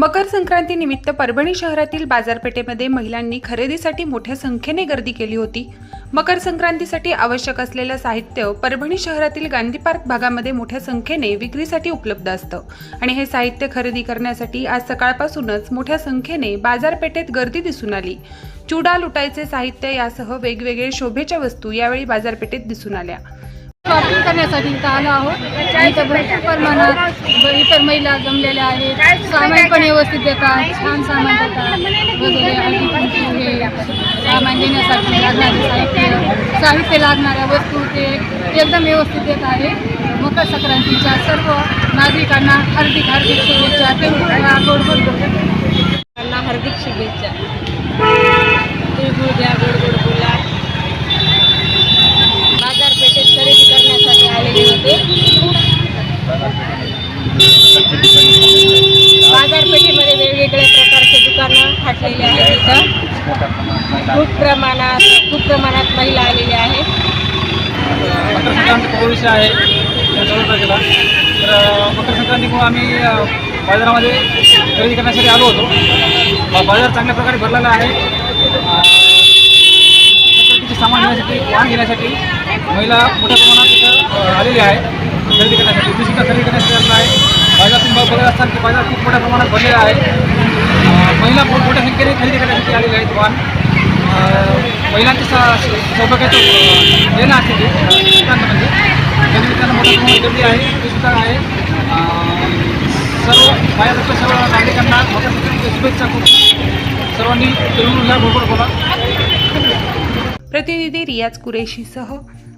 मकर संक्रांतीनिमित्त परभणी शहरातील बाजारपेठेमध्ये महिलांनी खरेदीसाठी मोठ्या संख्येने गर्दी केली होती. मकर संक्रांतीसाठी आवश्यक असलेलं साहित्य परभणी शहरातील गांधी पार्क भागामध्ये मोठ्या संख्येने विक्रीसाठी उपलब्ध असतं. आणि हे साहित्य खरेदी करण्यासाठी आज सकाळपासूनच मोठ्या संख्येने बाजारपेठेत गर्दी दिसून आली. चुडा लुटायचे साहित्य यासह वेगवेगळे शोभेच्या वस्तू यावेळी बाजारपेठेत दिसून आल्या. शॉपिंग करण्यासाठी इथं आलो आहोत. इथं भरपूर प्रमाणात इतर महिला जमलेल्या आहेत. सामान पण व्यवस्थित देतात. छान सामान देतात. वगैरे हळदी हे सामान देण्यासाठी लागणारे साहित्य साहित्य लागणाऱ्या वस्तू ते एकदम व्यवस्थित देत आहे मकर संक्रांतीच्या सर्व नागरिकांना हार्दिक हार्दिक शुभेच्छा. तिळगुळ गोड त्यांना हार्दिक शुभेच्छा तिळगुळ द्या गोड गोड बोला बाजारपेठेत खरेदी करण्यासाठी आलेले होते बाजारपेठेमध्ये वेगवेगळ्या प्रकारचे दुकानं फाटलेली आहेत इथं. खूप प्रमाणात खूप प्रमाणात महिला आलेल्या आहेत. मकर संक्रांती आहे तारखेला तर मकर संक्रांतीमुळे आम्ही बाजारामध्ये खरेदी करण्यासाठी आलो होतो. बाजार चांगल्या प्रकारे भरलेला आहे सामान घेण्यासाठी वाहन घेण्यासाठी महिला मोठ्या प्रमाणात आलेली आहे. खरेदी करण्यासाठी. मी खरेदी करण्यासाठी आहे. बाजारातून तुम्ही बघत असताना की बाजार खूप मोठ्या प्रमाणात भरलेला आहे. महिला खूप मोठ्या संख्येने खरेदी करण्यासाठी आलेल्या आहेत वाहन. महिलांचे स- सौभाग्याचं अ, देणं असते ते. अ, म्हणजे त्या निमित्तानं मोठ्या प्रमाणात गर्दी आहे. ते सुद्धा आहे. सर्व बाहेरच्या सर्व नागरिकांना मोठ्या संख्येने शुभेच्छा खूप. सर्वांनी तिळगुळ घ्या बोला. प्रतिनिधी रियाज कुरेशीसह